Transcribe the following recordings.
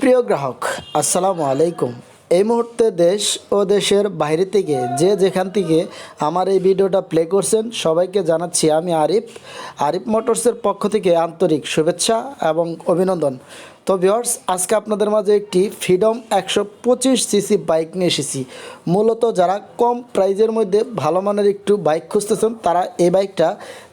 প্রিয় গ্রাহক, আসসালামু আলাইকুম। এই মুহূর্তে দেশ ও দেশের বাইরে থেকে যে যেখান থেকে আমার এই ভিডিওটা প্লে করছেন, সবাইকে জানাচ্ছি আমি আরিফ। আরিফ মোটরসের পক্ষ থেকে আন্তরিক শুভেচ্ছা এবং অভিনন্দন। তো ভিওর্স আজকে আপনাদের মাঝে একটি ফ্রিডম একশো পঁচিশ সিসি বাইক নিয়ে এসেছি। মূলত যারা কম প্রাইজের মধ্যে ভালো মানের একটু বাইক খুঁজতেছেন, তারা এই বাইকটা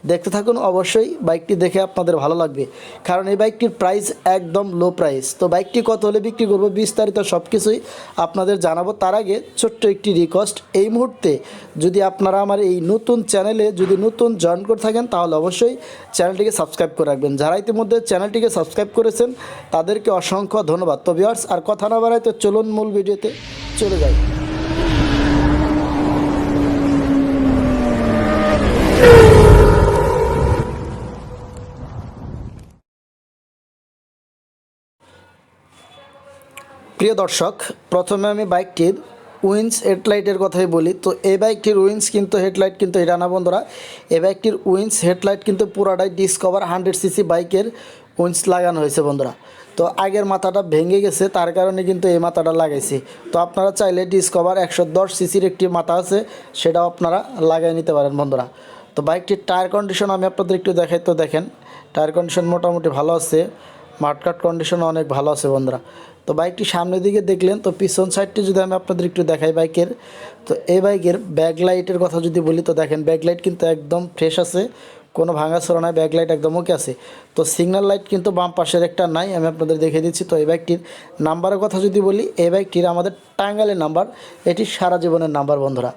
দেখতে থাকুন। অবশ্যই বাইকটি দেখে আপনাদের ভালো লাগবে। কারণ এই বাইকটির প্রাইস একদম লো প্রাইস তো বাইকটি কত হলে বিক্রি করব, বিস্তারিত সব কিছুই আপনাদের জানাব। তার আগে ছোট্ট একটি রিকোয়েস্ট এই মুহূর্তে যদি আপনারা আমার এই নতুন চ্যানেলে যদি নতুন জয়েন করে থাকেন, তাহলে অবশ্যই চ্যানেলটিকে সাবস্ক্রাইব করে রাখবেন। যারা ইতিমধ্যে চ্যানেলটিকে সাবস্ক্রাইব করেছেন তাদেরকে অসংখ্য ধন্যবাদ। তো ভিউয়ার্স আর কথা না বাড়াইতে চলুন মূল ভিডিওতে চলে যাই। প্রিয় দর্শক, প্রথমে আমি বাইকটির উইন্স হেডলাইটের কথাই বলি। তো এই বাইকটির উইন্স কিন্তু হেডলাইট কিন্তু এটা না বন্ধুরা, এই বাইকটির উইন্স হেডলাইট কিন্তু পুরাটাই ডিসকভার হান্ড্রেড সিসি বাইকের উইন্স লাগানো হয়েছে বন্ধুরা। তো আগের মাথাটা ভেঙে গেছে, তার কারণে কিন্তু এই মাথাটা লাগাইছি। তো আপনারা চাইলে ডিসকভার একশো দশ সিসির একটি মাথা আছে, সেটাও আপনারা লাগাই নিতে পারেন বন্ধুরা। তো বাইকটির টায়ার কন্ডিশন আমি আপনাদের একটু দেখাই, তো দেখেন, টায়ার কন্ডিশন মোটামুটি ভালো আছে মাঠকাট কন্ডিশন অনেক ভালো আছে বন্ধুরা। তো বাইকটি সামনের দিকে দেখলেন, তো পিছন সাইডটি যদি আমি আপনাদের একটু দেখাই বাইকের, তো এই বাইকের ব্যাক লাইটের কথা যদি বলি, তো দেখেন ব্যাক লাইট কিন্তু একদম ফ্রেশ আছে কোনো ভাঙা ছোড়া নাই ব্যাক লাইট একদম ওকে আছে। তো সিগন্যাল লাইট কিন্তু বাম পাশের একটা নাই, আমি আপনাদের দেখিয়ে দিচ্ছি। তো এই বাইকটির নাম্বারের কথা যদি বলি, এই বাইকটির আমাদের টাঙ্গালের নাম্বার এটি সারা জীবনের নাম্বার বন্ধুরা।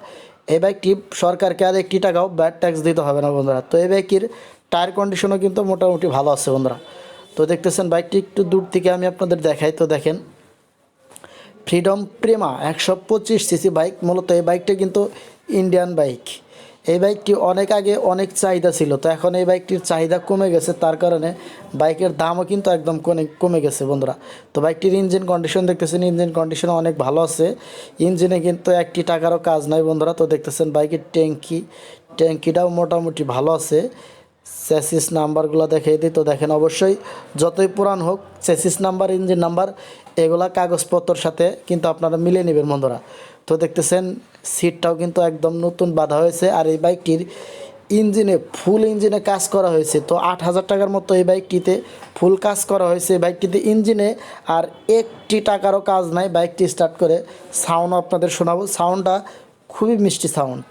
এই বাইকটি সরকারকে আর একটি টাকাও ব্যাড ট্যাক্স দিতে হবে না বন্ধুরা। তো এই বাইকটির টায়ার কন্ডিশনও কিন্তু মোটামুটি ভালো আছে বন্ধুরা। তো দেখতেছেন বাইকটি একটু দূর থেকে আমি আপনাদের দেখাই। তো দেখেন ফ্রিডম প্রেমা একশো পঁচিশ সিসি বাইক মূলত এই বাইকটা কিন্তু ইন্ডিয়ান বাইক এই বাইকটি অনেক আগে অনেক চাহিদা ছিল, তো এখন এই বাইকটির চাহিদা কমে গেছে, তার কারণে বাইকের দামও কিন্তু একদম কমে কমে গেছে বন্ধুরা। তো বাইকটির ইঞ্জিন কন্ডিশন দেখতেছেন ইঞ্জিন কন্ডিশন অনেক ভালো আছে। ইঞ্জিনে কিন্তু একটি টাকারও কাজ নাই বন্ধুরা, তো দেখতেছেন বাইকের ট্যাঙ্কি ট্যাঙ্কিটাও মোটামুটি ভালো আছে। চ্যাসিস নাম্বারগুলো দেখিয়ে দিই, তো দেখেন অবশ্যই যতই পুরান হোক চ্যাসিস নাম্বার ইঞ্জিন নাম্বার এগুলা কাগজপত্রর সাথে কিন্তু আপনারা মিলিয়ে নেবেন বন্ধুরা। তো দেখতেছেন সিটটাও কিন্তু একদম নতুন বাঁধা হয়েছে আর এই বাইকটির ইঞ্জিনে ফুল ইঞ্জিনে কাজ করা হয়েছে। তো আট হাজার টাকার মতো এই বাইকটিতে ফুল কাজ করা হয়েছে। বাইকটিতে ইঞ্জিনে আর একটি টাকারও কাজ নাই। বাইকটি স্টার্ট করে সাউন্ড আপনাদের শোনাবো। সাউন্ডটা খুবই মিষ্টি সাউন্ড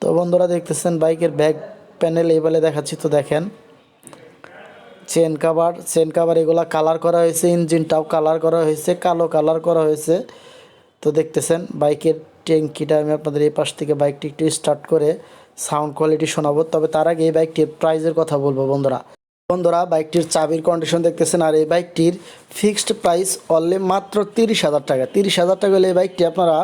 তো বন্ধুরা দেখতেছেন, বাইকের ব্যাক প্যানেল এই বলে দেখাচ্ছি। তো দেখেন চেন কাভার চেন কাভার এগুলা কালার করা হয়েছে। ইঞ্জিনটাও কালার করা হয়েছে, কালো কালার করা হয়েছে। তো দেখতেছেন, বাইকের ট্যাঙ্কিটা আমি আপনাদের এই পাশ থেকে বাইকটি একটু স্টার্ট করে সাউন্ড কোয়ালিটি শোনাবো। তবে তার আগে এই বাইকটির প্রাইজের কথা বলব বন্ধুরা। বন্ধুরা, বাইকটির চাবির কন্ডিশন দেখতেছেন আর এই বাইকটির ফিক্সড প্রাইস অনলি মাত্র তিরিশ হাজার টাকা। তিরিশ হাজার টাকা হলে এই বাইকটি আপনারা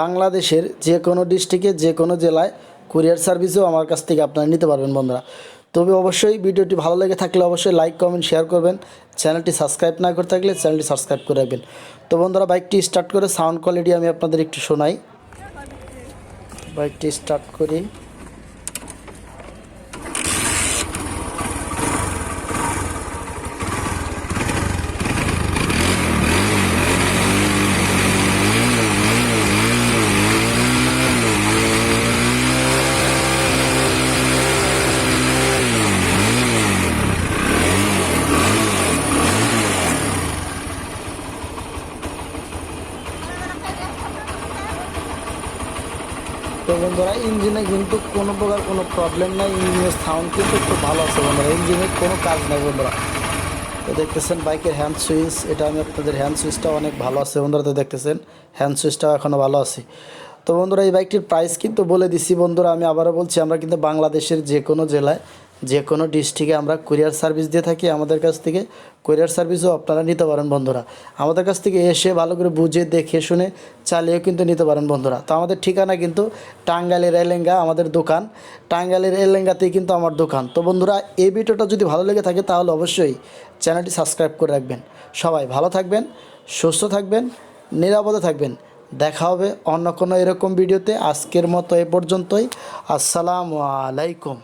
বাংলাদেশের যে কোনো ডিস্ট্রিক্টে যে কোনো জেলায় কুরিয়ার সার্ভিসেও আমার কাছ থেকে আপনারা নিতে পারবেন বন্ধুরা। তবে অবশ্যই ভিডিওটি ভালো লেগে থাকলে অবশ্যই লাইক কমেন্ট শেয়ার করবেন। চ্যানেলটি সাবস্ক্রাইব না করে থাকলে চ্যানেলটি সাবস্ক্রাইব করে রাখবেন। তো বন্ধুরা বাইকটি স্টার্ট করে সাউন্ড কোয়ালিটি আমি আপনাদের একটু শোনাই। বাইকটি স্টার্ট করি। তো বন্ধুরা, ইঞ্জিনে কিন্তু কোনো প্রকার কোনো প্রবলেম নাই ইঞ্জিনের সাউন্ড কিন্তু খুব ভালো আছে বন্ধুরা ইঞ্জিনে কোনো কাজ নাই বন্ধুরা। তো দেখতেছেন বাইকের হ্যান্ড সুইচ এটা আমি আপনাদের হ্যান্ড সুইচটা অনেক ভালো আছে বন্ধুরা, তো দেখতেছেন হ্যান্ড সুইচটাও এখনও ভালো আছে। তো বন্ধুরা, এই বাইকটির প্রাইস কিন্তু বলে দিছি বন্ধুরা, আমি আবারও বলছি, আমরা কিন্তু বাংলাদেশের যে কোনো জেলায় যে কোনো ডিস্ট্রিক্টে আমরা কুরিয়ার সার্ভিস দিয়ে থাকি আমাদের কাছ থেকে, কুরিয়ার সার্ভিসও আপনারা নিতে পারেন বন্ধুরা। আমাদের কাছ থেকে এসে ভালো করে বুঝে, দেখে, শুনে চালিয়েও কিন্তু নিতে পারেন বন্ধুরা। তো আমাদের ঠিকানা কিন্তু টাঙ্গাইলের এলেঙ্গা আমাদের দোকান। টাঙ্গাইলের এলেঙ্গাতেই কিন্তু আমার দোকান। তো বন্ধুরা, এই ভিডিওটা যদি ভালো লেগে থাকে তাহলে অবশ্যই চ্যানেলটি সাবস্ক্রাইব করে রাখবেন। সবাই ভালো থাকবেন, সুস্থ থাকবেন, নিরাপদে থাকবেন। দেখা হবে অন্য কোনো এরকম ভিডিওতে। আজকের মতো এ পর্যন্তই। আসসালামু আলাইকুম।